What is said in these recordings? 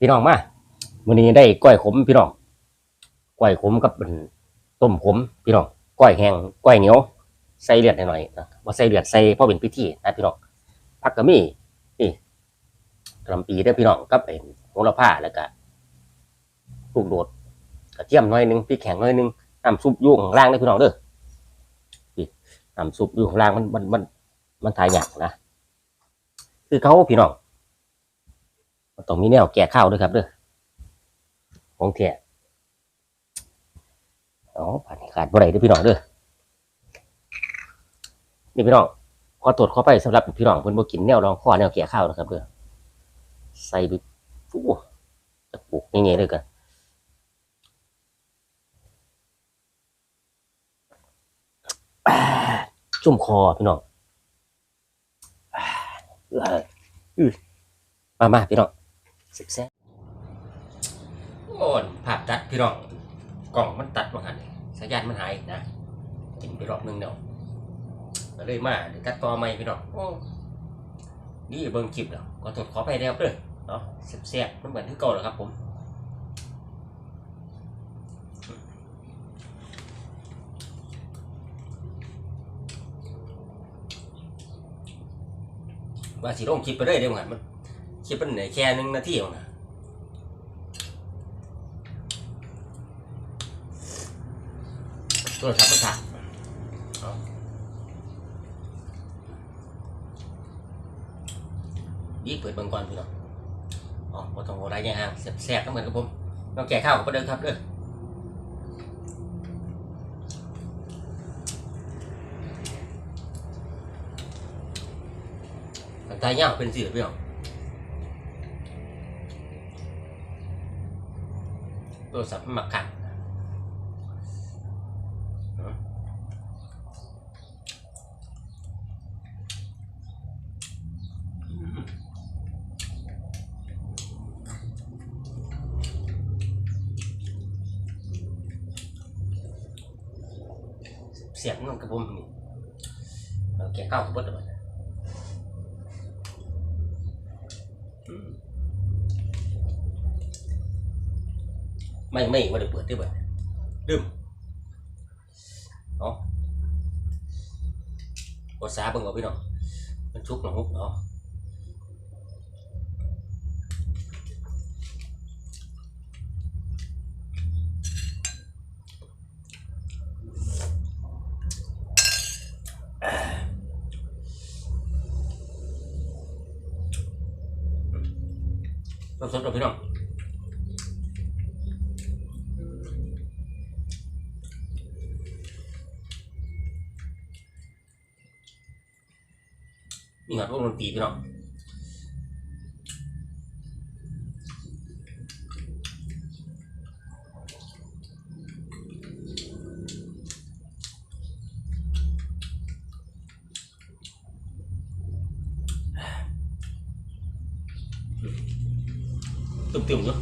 พี่น้องมามื้อนี้ได้ก้อยขมพี่น้องก้อยขมกับเป็นต้มขมพี่น้องก้อยแห้งก้อยเหนียวใส่เลือดหน่อยๆนะว่าใส่เลือดใส่เพราะเป็นพิธีนะพี่น้องผักกะมี่นี่กระหลำปีเด้พี่น้องกับไอ้โหระพาแล้วก็ลูกโดดกระเทียมหน่อยนึงพริกแข็งหน่อยนึงน้ำซุปยู่ข้างล่างเด้พี่น้องเด้อนี่น้ำซุปยู่ข้างล่างมันมันมันมันทายยากนะคือเขาพี่น้อง ต้องมีแนวแก่ข้าวด้วยครับเด้อของแท้อ๋อผ่านขาดบ่ได้ด้อพี่น้องเด้อนี่พี่น้องขอตรวจข้อไปสำหรับพี่น้องเพิ่นบ่กินแนวรองข้อแนวแก่ข้าวนะครับเด้อใส่ไปฟู้จะปลูกยังไงเลยกันจุ่มคอพี่น้องอือมามาพี่น้อง สิบแซ่โอ้นภาพตัดพี่น้องกล่องมันตัดมาหันสัญญาณมันหายนะกินไปรอบนึงเนาะก็เลยมาเดี๋ยวตัดต่อใหม่พี่น้องโอ้นี่เบิ่งคลิปแล้วก็ตรวจขอไปแล้วเด้อเนาะแซ่บๆมันเหมือนที่เก่าแล้วครับผมว่าสิลงคลิปไปเลยเดี๋ยวมัน คลิปมันไหนแค่หนึ่งนาทีเองนะตัวทับประทเอาดีเปิดเบังก่อนพี่น้องอ๋อพอต้องโหไรยังห่างแสบๆก็เหมือนกับผมต้องแก่ข้าวก็เดินครับเด้อตายยากเป็นสิพี่น้อเสียบมันกระบุมนี่า แกะเก้ากระบุดเลยอืม ไม่ไม่ไม่ได้เปิดได้เปิดลืมเนาะภาษาเบิ่งเอาพี่น้องมันชุกหนองฮุกเนาะสดๆเอาพี่น้อง มีหอดวงดนตรีพี่น้องตุ่มๆเนาะ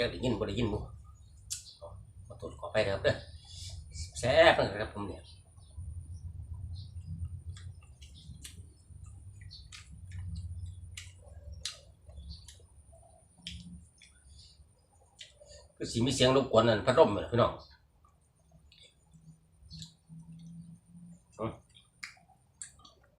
จะได้ยินบ่ได้ยินบ่ขอโทษขอไปครับเด้อแซ่บนะครับผมเนี่ยก็สิมีเสียงรบกวนนั่นพัดลมเหรอพี่น้อง